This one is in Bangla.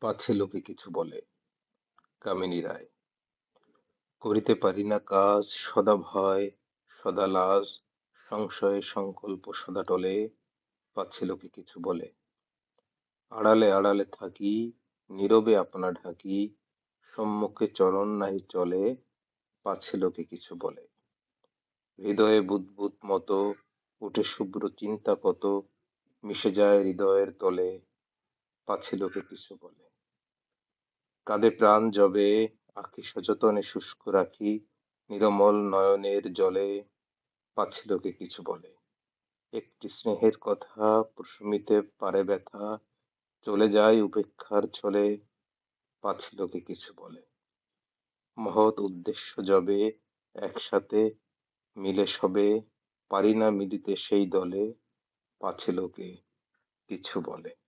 পাছে লোকে কিছু বলে, কামিনী রায়। করিতে পারি না কাজ, সদা ভয়, সদা লাজ, সংশয় সংকল্প সদা টলে পাছে লোকে কিছু বলে। আড়ালে আড়ালে থাকি, নীরবে আপনা ঢাকি, সম্মুখে চরণ নাহি চলে পাছে লোকে কিছু বলে। হৃদয়ে বুদবুদ মতো, উঠে শুভ্র চিন্তা কত, মিশে যায় হৃদয়ের তলে পাছে লোকে কিছু বলে। কাঁধে প্রাণ জবে, আঁখি সযতনে শুষ্ক রাখি, নিরমল নয়নের জলে পাছে লোকে কিছু বলে। একটি স্নেহের কথা, প্রশমিতে পারে ব্যথা, চলে যায় উপেক্ষার ছলে, পাছে লোকে কিছু বলে। মহৎ উদ্দেশ্য যবে একসাথে মিলে সবে, পারি না মিলিতে সেই দলে, পাছে লোকে কিছু বলে।